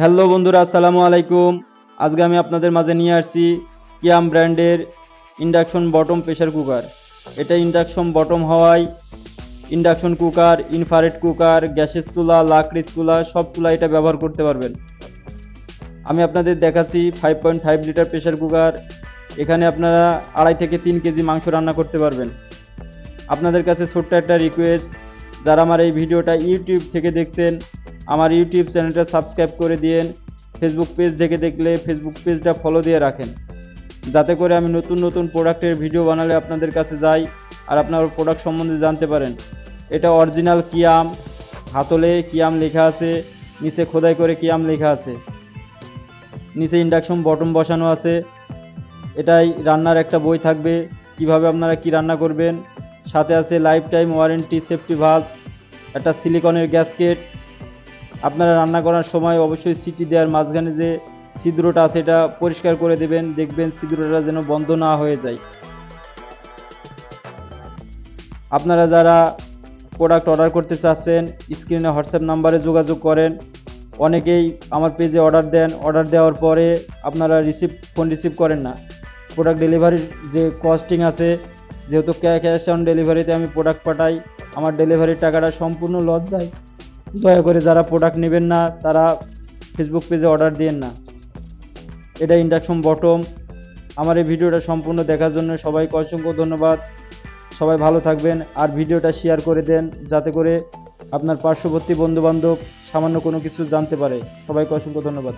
Hello বন্ধুরা, আসসালামু আলাইকুম। আজকে আমি আপনাদের মাঝে নিয়ে আসছি কিয়াম ব্র্যান্ডের ইন্ডাকশন বটম প্রেশার কুকার। এটা ইন্ডাকশন বটম হওয়ায় ইন্ডাকশন কুকার ইনফারেট কুকার, গ্যাসের চুলা, লাকড়ির চুলা সব চুলা এটা ব্যবহার করতে পারবেন। আমি আপনাদের দেখাচ্ছি five point five litre pressure cooker এখানে আপনারা আড়াই থেকে তিন কেজি মাংস রান্না করতে পারবেন। আপনাদের কাছে ছোট্ট একটা রিকোয়েস্ট যারা আমার এই ভিডিওটা ইউটিউব থেকে দেখছেন আমার ইউটিউব চ্যানেলটা সাবস্ক্রাইব করে দিয়েন ফেসবুক পেজ থেকে দেখলে ফেসবুক পেজটা ফলো দিয়ে রাখেন। যাতে করে আমি নতুন নতুন প্রোডাক্টের ভিডিও বানালে আপনাদের কাছে যাই আর আপনার প্রোডাক্ট সম্বন্ধে জানতে পারেন। এটা অরিজিনাল কিয়াম, হাতলে কিয়াম লেখা আছে, নিচে খোদাই করে কিয়াম লেখা আছে। নিচে ইন্ডাকশন বটম বসানো আছে। এটাই রান্নার একটা বই থাকবে, কীভাবে আপনারা কি রান্না করবেন। সাথে আছে lifetime warranty safety valve একটা সিলিকনের গ্যাসকেট আপনারা রান্না করার সময় অবশ্যই সিটি দেওয়ার মাঝখানে যে ছিদ্রটা আছে, এটা পরিষ্কার করে দেবেন। দেখবেন ছিদ্রটা যেন বন্ধ না হয়ে যায়। আপনারা যারা প্রোডাক্ট অর্ডার করতে চাচ্ছেন স্ক্রিনে হোয়াটসঅ্যাপ নাম্বারে যোগাযোগ করেন। অনেকেই আমার পেজে অর্ডার দেন। অর্ডার দেওয়ার পরে আপনারা রিসিভ ফোন রিসিভ করেন না। প্রোডাক্ট ডেলিভারির যে কস্টিং আছে, যেহেতু ক্যাশ অন ডেলিভারিতে আমি প্রোডাক্ট পাঠাই, আমার ডেলিভারির টাকাটা সম্পূর্ণ লস যায়। দয়া করে যারা প্রোডাক্ট নেবেন না, তারা ফেসবুক পেজে অর্ডার দিয়েন না। এটা ইন্ডাকশন বটম আমার এই ভিডিওটা সম্পূর্ণ দেখার জন্য সবাইকে অসংখ্য ধন্যবাদ। সবাই ভালো থাকবেন আর ভিডিওটা শেয়ার করে দেন, যাতে করে আপনার পার্শ্ববর্তী বন্ধুবান্ধব সামান্য কোনো কিছু জানতে পারে। সবাইকে অসংখ্য ধন্যবাদ।